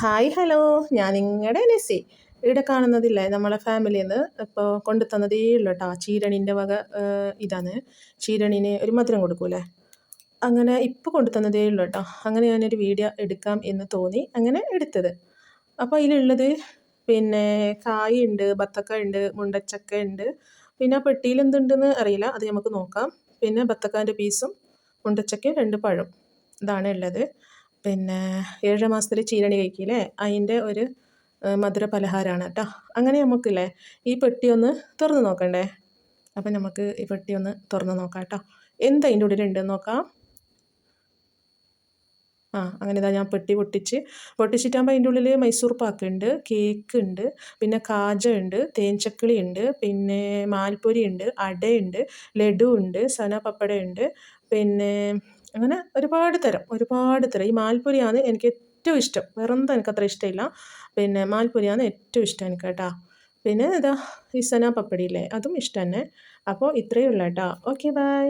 Hi hello ഞാൻ നിങ്ങളുടെ നെസി ഇവിടെ കാണുന്നതില്ലേ നമ്മളെ ഫാമിലിയിൽ നിന്ന് ഇപ്പോൾ കൊണ്ടു തന്നതേ ഉള്ളൂ കേട്ടോ ചീരണിന്റെ വക ഇതാണ്. ചീരണിന് ഒരു മധുരം കൊടുക്കൂലേ? അങ്ങനെ ഇപ്പോൾ കൊണ്ടു തന്നതേ ഉള്ളൂ കേട്ടോ അങ്ങനെ ഞാനൊരു വീഡിയോ എടുക്കാം എന്ന് തോന്നി അങ്ങനെ എടുത്തത്. അപ്പോൾ അതിലുള്ളത് പിന്നെ കായുണ്ട് ബത്തക്ക ഉണ്ട് മുണ്ടച്ചക്ക ഉണ്ട് പിന്നെ ആ പെട്ടിയിൽ എന്തുണ്ടെന്ന് അറിയില്ല അത് നമുക്ക് നോക്കാം. പിന്നെ ബത്തക്കാന്റെ പീസും മുണ്ടച്ചക്കയും രണ്ട് പഴം ഇതാണ് ഉള്ളത്. പിന്നെ ഏഴ് മാസത്തിൽ ചീരണി കഴിക്കില്ലേ? അതിന്റെ ഒരു മധുര പലഹാരമാണ് കേട്ടോ അങ്ങനെ നമുക്കില്ലേ ഈ പെട്ടി ഒന്ന് തുറന്ന് നോക്കണ്ടേ? അപ്പം നമുക്ക് ഈ പെട്ടി ഒന്ന് തുറന്ന് നോക്കാം കേട്ടോ എന്ത് അതിന്റെ ഉള്ളിലുണ്ടെന്ന് നോക്കാം? ആ അങ്ങനെ ഇതാ ഞാൻ പെട്ടി പൊട്ടിച്ച്. പൊട്ടിച്ചിട്ടാകുമ്പോൾ അതിന്റെ ഉള്ളിൽ മൈസൂർ പാക്ക് ഉണ്ട് കേക്ക് ഉണ്ട് പിന്നെ കാജ ഉണ്ട് തേൻചക്കിളി ഉണ്ട് പിന്നെ മാൽപ്പൊരി ഉണ്ട് അടയുണ്ട് ലഡു ഉണ്ട് സന പപ്പടയുണ്ട് പിന്നെ അങ്ങനെ ഒരുപാട് തരം ഒരുപാട് തരം. ഈ മാൽപ്പൊരിയാണ് എനിക്ക് ഏറ്റവും ഇഷ്ടം. വേറെന്താ എനിക്ക് അത്ര ഇഷ്ടമില്ല. പിന്നെ മാൽപ്പൊരിയാണ് ഏറ്റവും ഇഷ്ടം എനിക്ക് കേട്ടോ. പിന്നെ ഇതാ ഈ സന പപ്പടിയില്ലേ അതും ഇഷ്ടം തന്നെ. അപ്പോൾ ഇത്രയേ ഉള്ളൂ കേട്ടോ. Okay bye.